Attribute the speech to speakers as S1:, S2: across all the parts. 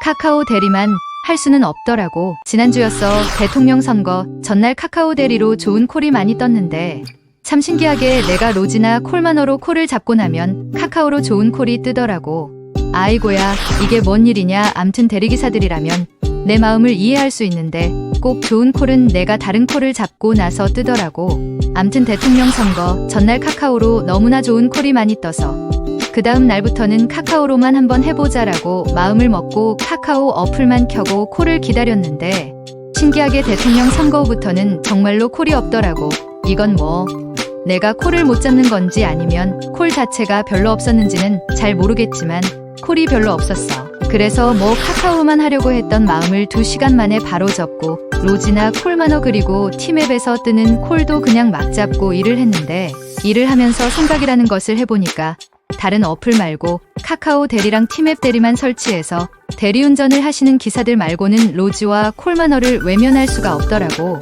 S1: 카카오 대리만 할 수는 없더라고. 지난주였어. 대통령 선거. 전날 카카오 대리로 좋은 콜이 많이 떴는데 참 신기하게 내가 로지나 콜마너로 콜을 잡고 나면 카카오로 좋은 콜이 뜨더라고. 아이고야, 이게 뭔 일이냐. 암튼 대리기사들이라면 내 마음을 이해할 수 있는데 꼭 좋은 콜은 내가 다른 콜을 잡고 나서 뜨더라고. 암튼 대통령 선거 전날 카카오로 너무나 좋은 콜이 많이 떠서 그 다음 날부터는 카카오로만 한번 해보자라고 마음을 먹고 카카오 어플만 켜고 콜을 기다렸는데 신기하게 대통령 선거 후부터는 정말로 콜이 없더라고. 이건 뭐 내가 콜을 못 잡는 건지 아니면 콜 자체가 별로 없었는지는 잘 모르겠지만 콜이 별로 없었어. 그래서 뭐 카카오만 하려고 했던 마음을 두 시간 만에 바로 접고 로지나 콜마너 그리고 티맵에서 뜨는 콜도 그냥 막 잡고 일을 했는데 일을 하면서 생각이라는 것을 해보니까 다른 어플 말고 카카오 대리랑 티맵 대리만 설치해서 대리운전을 하시는 기사들 말고는 로지와 콜마너를 외면할 수가 없더라고.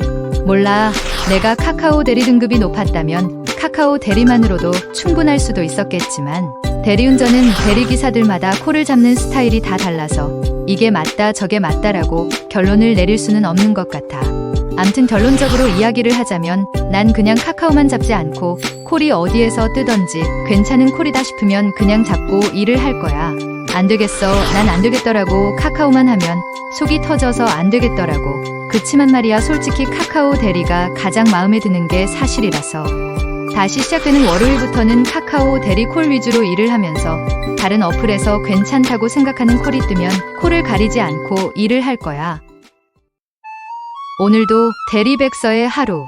S1: 몰라, 내가 카카오 대리 등급이 높았다면 카카오 대리만으로도 충분할 수도 있었겠지만 대리운전은 대리기사들마다 콜을 잡는 스타일이 다 달라서 이게 맞다 저게 맞다라고 결론을 내릴 수는 없는 것 같아. 암튼 결론적으로 이야기를 하자면 난 그냥 카카오만 잡지 않고 콜이 어디에서 뜨던지 괜찮은 콜이다 싶으면 그냥 잡고 일을 할 거야. 안 되겠어. 난 안 되겠더라고. 카카오만 하면 속이 터져서 안 되겠더라고. 그치만 말이야 솔직히 카카오 대리가 가장 마음에 드는 게 사실이라서. 다시 시작되는 월요일부터는 카카오 대리 콜 위주로 일을 하면서 다른 어플에서 괜찮다고 생각하는 콜이 뜨면 콜을 가리지 않고 일을 할 거야. 오늘도 대리백서의 하루.